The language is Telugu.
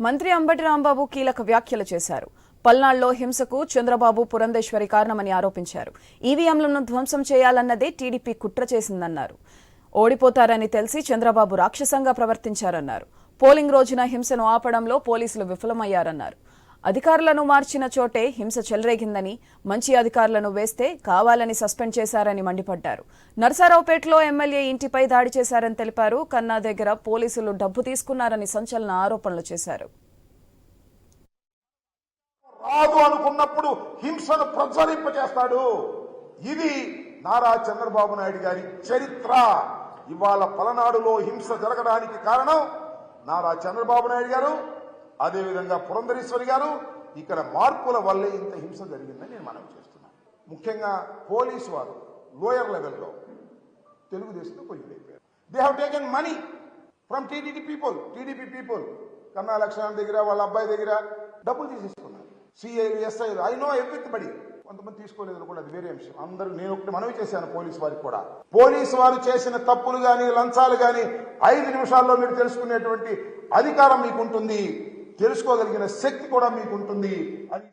మంత్రి అంబటి రాంబాబు కీలక వ్యాఖ్యలు చేశారు. పల్నాడులో హింసకు చంద్రబాబు పురంధేశ్వరి కారణమని ఆరోపించారు. ఈవీఎంలను ధ్వంసం చేయాలన్నదే టీడీపీ కుట్ర చేసిందన్నారు. ఓడిపోతారని తెలిసి చంద్రబాబు రాక్షసంగా ప్రవర్తించారన్నారు. పోలింగ్ రోజున హింసను ఆపడంలో పోలీసులు విఫలమయ్యారన్నారు. అధికారులను మార్చిన చోటే హింస చెలరేగిందని మంచి అధికారులను వేస్తే కావాలని సస్పెండ్ చేశారని మండిపడ్డారు. నర్సారావుపేటలో ఎమ్మెల్యే ఇంటిపై దాడి చేశారని తెలిపారు. కన్నా దగ్గర పోలీసులు డబ్బు తీసుకున్నారని సంచలన ఆరోపణలు చేశారు. రాదు అనుకున్నప్పుడు హింసను ప్రజ్వలింపజేస్తాడు ఇది నారా చంద్రబాబు నాయుడు గారి చరిత్ర. ఇవాళ పలనాడులో హింస జరగడానికి కారణం నారా చంద్రబాబు నాయుడు గారు. అదేవిధంగా పురంధరేశ్వరి గారు ఇక్కడ మార్పుల వల్లే ఇంత హింస జరిగిందని నేను మనవి చేస్తున్నాను. ముఖ్యంగా పోలీసు వారు లోయర్ లెవెల్లో తెలుగుదేశంలో కొంచెం అయిపోయారు they have taken money from TDP people TDP people కన్నా లక్ష్మణ్ దగ్గర వాళ్ళ అబ్బాయి దగ్గర డబ్బులు తీసేసుకున్నారు. సిఐలు ఎస్ఐలు ఐ నో ఎవ్రీబడి కొంతమంది తీసుకోలేదు కూడా అది వేరే అంశం అందరూ నేను ఒకటి మనవి చేశాను పోలీసు వారికి కూడా. పోలీసు వారు చేసిన తప్పులు కానీ లంచాలు కానీ ఐదు నిమిషాల్లో మీరు తెలుసుకునేటువంటి అధికారం మీకు ఉంటుంది తెలుసుకోగలిగిన శక్తి కూడా మీకు ఉంటుంది అని